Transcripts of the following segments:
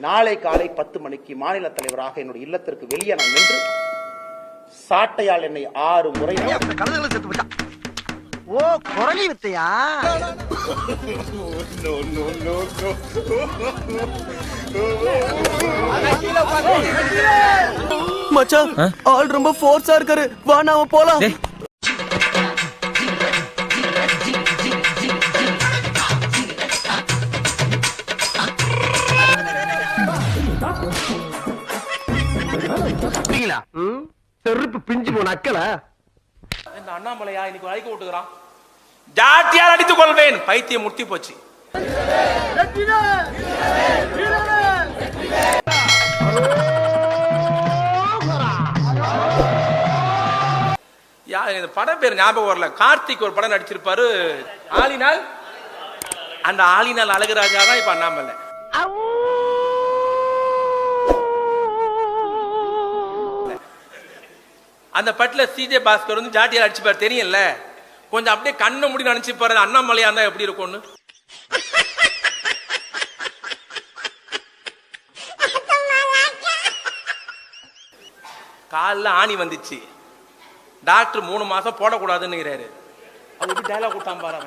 நாளை காலை பத்து மணிக்கு மாநில தலைவராக என்னுடைய இல்லத்திற்கு வெளியே நான் நின்று சாட்டையால் என்னை ஆறு முறை ஓ குரலி வித்தையா? மச்சான் ஆள் ரொம்ப ஃபோர்ஸா இருக்காரு. வா நாம போலாம். அப்படிங்களா செருப்பு பிஞ்சு போன அக்கல. இந்த அண்ணாமலையா? இன்னைக்கு அழைக்க விட்டுக்கிறான் ஜாட்டியால் அடித்துக் கொள்வேன். பைத்தியம் முத்தி போச்சு. இந்த படம் பேர் ஞாபகம் வரல. கார்த்திக் ஒரு படம் நடிச்சிருப்பாரு. ஆலினால்? அந்த ஆலினால் அழகுராஜா தான் இப்ப அண்ணாமலை. அந்த பட்டில சிஜே பாஸ்கர் வந்து ஜாட்டியால் அடிச்சுப்பார் தெரியும்ல? கொஞ்சம் அப்படியே கண்ணை மூடி நினைச்சுப்பாரு அண்ணாமலையா இருந்தா எப்படி இருக்கும்னு? காலில் ஆணி வந்துச்சு. டாக்டர் மூணு மாசம் போடக்கூடாதுன்னுங்கிறாரு. அவர்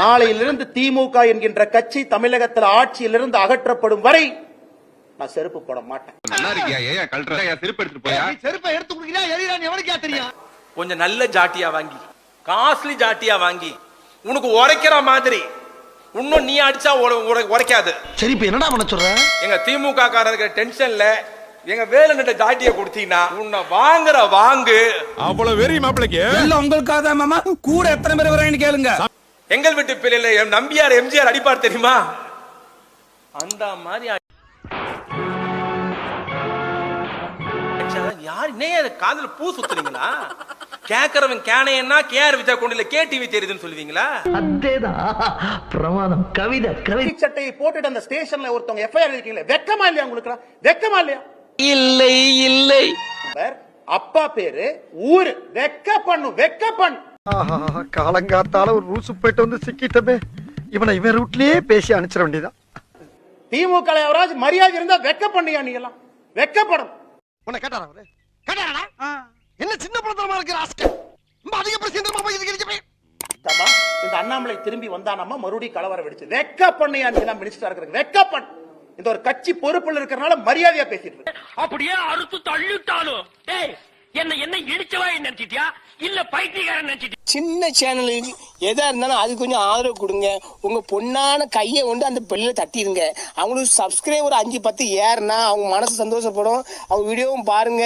நாளையிலிருந்து திமுக என்கின்ற கட்சி தமிழகத்தில் ஆட்சியிலிருந்து அகற்றப்படும் வரை நான் செருப்பு போட மாட்டேன். நல்லா இருக்கியா? ஏன் கழட்டுற. ஏன் செருப்பு எடுத்துட்டு போயா? செருப்பை எடுத்து குடுக்கிறா எரியறான்னு எவனுக்கா தெரியும்? கொஞ்சம் நல்ல ஜாட்டியா வாங்கி. காஸ்ட்லி ஜாட்டியா வாங்கி. உனக்கு உரைக்கிற மாதிரி. இன்னும் நீ அடிச்சா உர- உர- உரைக்காது. சரி இப்ப என்னடா பண்ண சொல்ற? எங்க திமுக காரருக்கு டென்ஷன்ல எங்க வேலுநிட்ட ஜாட்டியை கொடுத்தீங்கன்னா உன்னை வாங்குற வாங்கு. அவ்வளவு வெறி மாப்பிளைக்கு. இல்ல உங்களுக்காக தான் மாமா. கூட எத்தனை பேர் வராங்கன்னு கேளுங்க. எங்கள் வீட்டு பிள்ளைல எம் நம்பியார் எம்ஜிஆர் அடிப்பார் தெரியுமா? அந்த மாதிரி யார் இன்னே காதுல பூ சுத்துறீங்களா? கேக்குறவன் கேனையன்னா கேஆர் விஜயா கொண்டு இல்ல கே டிவி தெரியுதுன்னு சொல்லுவீங்களா? அதேதான். பிரமாதம். கவிதை கவிதை. சட்டையை போட்டுட்டு அந்த ஸ்டேஷன்ல ஒருத்தவங்க எஃப்ஐஆர் இருக்கீங்களே வெக்கமா இல்லையா உங்களுக்கு வெக்கமா இல்லையா? இல்லை இல்லை. அப்பா பேரு ஊரு. வெக்க பண்ணு வெக்க பண்ணு ஆஹா காலங்காத்தால ஒரு ரூசு போயிட்டு வந்து சிக்கிட்டமே. இவனை இவன் ரூட்லயே பேசி அனுப்பிச்சிட வேண்டியதான் திமுக மரியாதை இருந்தா வெக்க பண்ணியா நீ எல்லாம்? வெக்கப்படும் உன்னை கேட்டாரா அவரு? கேட்டாரா என்ன சின்ன படத்தனமா இருக்கு ராஸ்கல் ரொம்ப அதிக பிரச்சனை போய் இதுக்கு போய் இந்த அண்ணாமலை திரும்பி வந்தானாமா மறுபடியும் கலவரம் வெடிச்சு. வெக்க பண்ணியா மினிஸ்டரா இருக்கிறது வெக்க பண்ணு இந்த ஒரு கட்சி பொறுப்புல இருக்கிறனால மரியாதையா பேசிட்டு இருக்க. அப்படியே அறுத்து தள்ளிட்டாலும். டேய் என்ன என்ன இடிச்சவா நினைச்சிட்டியா? இல்ல பைத்தியக்காரன் நினைச்சிட்டு. சின்ன சேனலுக்கு எதா இருந்தாலும் அது கொஞ்சம் ஆதரவு கொடுங்க. உங்க பொண்ணான கையை கொண்டு அந்த பெல்லில் தட்டிடுங்க. அவங்களுக்கு சப்ஸ்கிரைபர் அஞ்சு பத்து ஏறுனா அவங்க மனசு சந்தோஷப்படும். அவங்க வீடியோவும் பாருங்க.